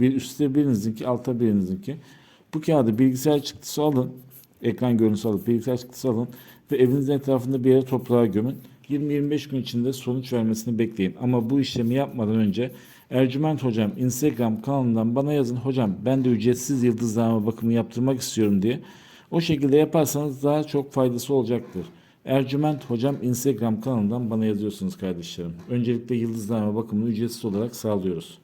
bir üstte birinizinki alta birinizinki. Bu kağıdı bilgisayar çıktısı alın. Ekran görüntüsü alıp bilgisayar çıktısı alın ve evinizin etrafında bir yere toprağa gömün. 20-25 gün içinde sonuç vermesini bekleyin. Ama bu işlemi yapmadan önce Ercüment Hocam Instagram kanalından bana yazın. Hocam ben de ücretsiz yıldızlama bakımı yaptırmak istiyorum diye. O şekilde yaparsanız daha çok faydası olacaktır. Ercüment Hocam Instagram kanalından bana yazıyorsunuz kardeşlerim. Öncelikle yıldızlama bakımını ücretsiz olarak sağlıyoruz.